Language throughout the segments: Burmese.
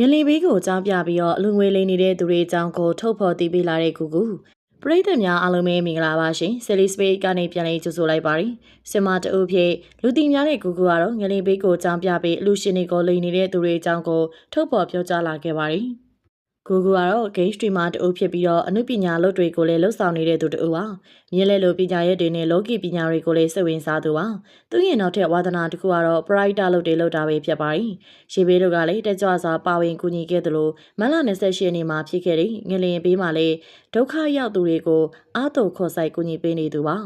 ငလီဘေးကိုကြားပြပြီးတော့အလူငွေလိမ်နေတဲ့သူတွေအကြောင်းကိုထုတ်ဖော်သိပေးလာတဲ့ကူကူပရိသတ်များအားလုံးပဲမင်္ဂလာပါရှင်ဆယ်လီစပိတ်ကနေပြန်လေးကြိုဆိုလိုက်ပါရစင်မတူဖြစ်လူတီများတဲ့ကူကူကတော့ငလီဘေးကိုကြားပြပြီးအလူရှင်တွေကိုလိမ်နေတဲ့သူတွေအကြောင်းကိုထုတ်ဖော်ပြောကြားလာခဲ့ပါတယ် ကိုကူကတော့ game streamer တူဖြစ်ပြီးတော့အမှုပညာလုပ်တွေကိုလည်းလှုပ်ဆောင်နေတဲ့သူတူပါမြင်းလဲလိုပညာရက်တွေနဲ့လောကီပညာတွေကိုလည်းစိတ်ဝင်စားသူပါသူရဲ့နောက်ထပ်ဝါသနာတစ်ခုကတော့ pride လုပ်တွေလုပ်တာပဲဖြစ်ပါတယ်ရေဘေးတို့ကလည်းတက်ကြွစွာပါဝင်ကူညီခဲ့သလိုမလ28ရက်နေ့မှာဖြစ်ခဲ့တဲ့ငလင်ဘေးမှာလည်းဒုက္ခရောက်သူတွေကိုအားတုံခေါ်ဆိုင်ကူညီပေးနေသူပါ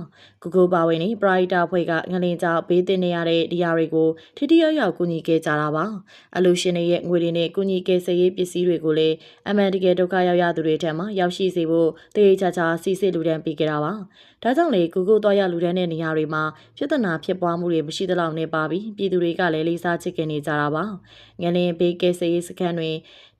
ကုကုပါဝင်နေ pride ဖွဲ့ကငလင်ကြောင့်ဘေးတင်နေရတဲ့ဒီယာတွေကိုထိထိရောက်ရောက်ကူညီခဲ့ကြတာပါအလူရှင်တွေရဲ့ငွေတွေနဲ့ကူညီကယ်ဆယ်ရေးပစ္စည်းတွေကိုလည်းအမှန်တကယ်ဒုက္ခရောက်ရသူတွေထက်မှရောက်ရှိစေဖို့တေးချာချာစီစစ်လူတန်းပေးကြတာပါ။ဒါကြောင့်လေကူကူသွားရလူတန်းတဲ့နေရာတွေမှာပြဿနာဖြစ်ပွားမှုတွေမရှိသလောက်နေပါပြီ။ပြည်သူတွေကလည်းလေးစားချစ်ခင်နေကြတာပါ။ငလင်ဘေးကဲဆေးစခန်းတွေ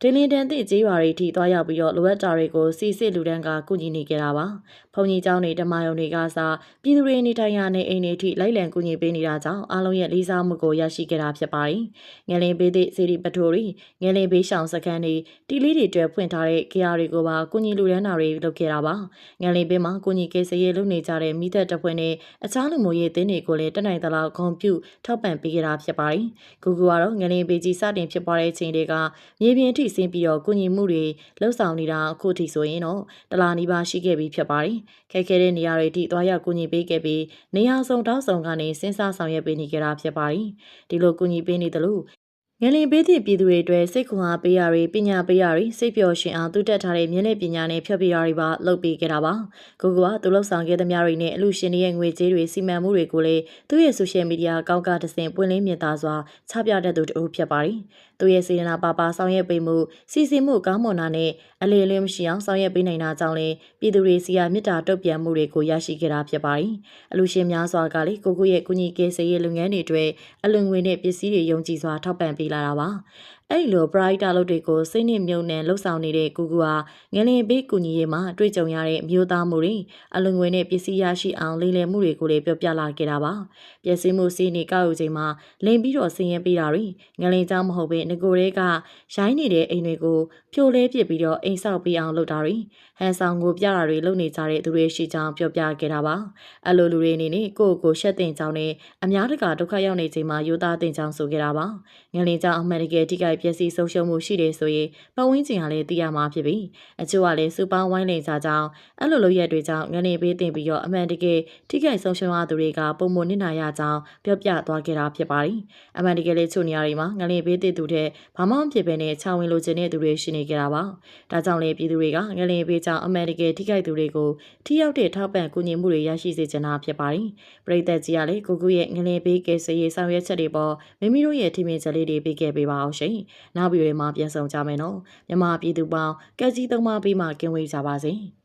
ဒင်းလင်းတန်းသည့်ကျေးရွာတွေထိသွားရောက်ပြီးတော့လိုအပ်တာတွေကိုစီစစ်လူတန်းကကုညီနေကြတာပါ။ဘုံကြီးကျောင်းတွေဓမ္မယုံတွေကစပြည်သူတွေနေထိုင်ရာနေအိမ်တွေထိလိုက်လံကုညီပေးနေတာကြောင့်အားလုံးရဲ့လေးစားမှုကိုရရှိကြတာဖြစ်ပါတယ်။ငလင်ပေးသည့်စီရီပထိုရီငလင်ပေးရှောင်စခန်းတွေတီလေးတွေတွဲဖွင့်ထားတဲ့ကြေးရတွေကိုပါကုညီလူတန်းတာတွေလုပ်ခဲ့တာပါ။ငလင်ပေးမှာကုညီကေစရေးလုပ်နေကြတဲ့မိသက်တပ်ဖွဲ့နဲ့အခြားလူမျိုးရေးသင်းတွေကိုလည်းတက်နိုင်သလောက်ဂုဏ်ပြုထောက်ပံ့ပေးကြတာဖြစ်ပါတယ်။ဂူဂူကတော့ငလင်ပေးကြီးစတင်ဖြစ်ပွားတဲ့အချိန်တွေကမြေပြင်ထိဆင်းပြီးတော့ကုညီမှုတွေလှုပ်ဆောင်နေတာအခုထိဆိုရင်တော့တလာနီးပါးရှိခဲ့ပြီးဖြစ်ပါတယ်။ခဲခဲတဲ့နေရာတွေထိသွားရောက်ကုညီပေးခဲ့ပြီးနေရာစုံတောက်စုံကနေစဉ်းစားဆောင်ရွက်ပေးနေကြတာဖြစ်ပါတယ်။ဒီလိုကုညီပေးနေသလိုငလင်ပေးသည့်ပြည်သူတွေအတွက်စိတ်ခွန်အားပေးရတွေပညာပေးရတွေစိတ်ပျော်ရွှင်အောင်သူတက်ထားတဲ့မြင့်တဲ့ပညာနဲ့ဖြတ်ပြရတွေပါလုပ်ပေးခဲ့တာပါ။ကိုကကသူလှုပ်ဆောင်ခဲ့သမျှတွေနဲ့အလူရှင်တွေရဲ့ငွေကြေးတွေစီမံမှုတွေကိုလည်းသူ့ရဲ့ဆိုရှယ်မီဒီယာအကောင့်ကတဆင့်ပွင့်လင်းမြင်သာစွာချပြတတ်သူတူဖြစ်ပါတယ်။ သူရဲ့စေတနာပါပါဆောင်ရွက်ပေးမှုစီစဉ်မှုကောင်းမွန်တာနဲ့အလေလေးမရှိအောင်ဆောင်ရွက်ပေးနိုင်တာကြောင့်လည်းပြည်သူတွေစီယာမေတ္တာတုတ်ပြန်မှုတွေကိုရရှိခဲ့တာဖြစ်ပါတယ်။အလူရှင်များစွာကလည်းကိုကိုရဲ့ကုညီကယ်ဆယ်ရေးလုပ်ငန်းတွေအတွက်အလွန်ငွေနဲ့ပစ္စည်းတွေယုံကြည်စွာထောက်ပံ့ပေးလာတာပါ။ အဲ့လို bright လုပ်တွေကိုစိတ်နှင့်မြုံနှံလှုပ်ဆောင်နေတဲ့ကူကူဟာငလင်ဘေးကူညီရေးမှာတွေ့ကြုံရတဲ့အမျိုးသားမှုတွေအလွန်ငွေနဲ့ပစ္စည်းရရှိအောင်လိမ်လည်မှုတွေကိုလည်းပြောပြလာခဲ့တာပါ။ပျက်စီးမှုစီးနေကောက်ယူချိန်မှာလိမ်ပြီးတော့ဆင်းရဲပေးတာတွေငလင်ကြောင့်မဟုတ်ဘဲငကိုတွေကရိုင်းနေတဲ့အိမ်တွေကိုဖြိုလဲပစ်ပြီးတော့အိမ်ဆောက်ပေးအောင်လုပ်တာတွေဟန်ဆောင်ကိုပြတာတွေလုပ်နေကြတဲ့သူတွေရှိကြောင်းပြောပြခဲ့တာပါ။အဲ့လိုလူတွေအနေနဲ့ကိုယ့်ကိုရှက်တင်ကြောင်းနဲ့အများတကာဒုက္ခရောက်နေချိန်မှာယူသားတင်ကြောင်းဆိုခဲ့တာပါ။ငလင်ကြောင့်အမှန်တကယ်ထိခိုက်ပျက်စီးဆုံးရှုံးမှုရှိတယ်ဆိုရင်ပတ်ဝန်းကျင်ကလည်းသိရမှာဖြစ်ပြီးအချို့ကလည်းစူပေါင်းဝိုင်းလိန်စားကြောင်းအဲ့လိုလုပ်ရက်တွေကြောင့်ငနေပေးတင်ပြီးတော့အမှန်တကယ်ထိခိုက်ဆုံးရှုံးရသူတွေကပုံမနစ်နာရကြောင်းပြောပြသွားခဲ့တာဖြစ်ပါတယ်။အမှန်တကယ်လေးချို့နေရာတွေမှာငနေပေးတင်သူတဲ့ဘာမှမဖြစ်ဘဲနဲ့ခြောင်ဝင်လိုချင်တဲ့သူတွေရှိနေကြတာပါ။ဒါကြောင့်လည်းပြည်သူတွေကငလင်ပေးကြောင်းအမှန်တကယ်ထိခိုက်သူတွေကိုထိရောက်တဲ့ထောက်ပံ့ကူညီမှုတွေရရှိစေချင်တာဖြစ်ပါတယ်။ပြည်သက်ကြီးကလည်းကိုကူရဲ့ငလင်ပေးကယ်ဆယ်ရေးဆောင်ရွက်ချက်တွေပေါ်မိမိတို့ရဲ့ထိမြင်ချက်လေးတွေပေးခဲ့ပေးပါအောင်ရှင်။နောက်ဗီဒီယိုမှာပြန်ဆောင်ကြမယ်နော်မြန်မာပြည်သူပေါင်းကက်ကြီးသုံးပါးပြီးမှကင်းဝေးကြပါစေ။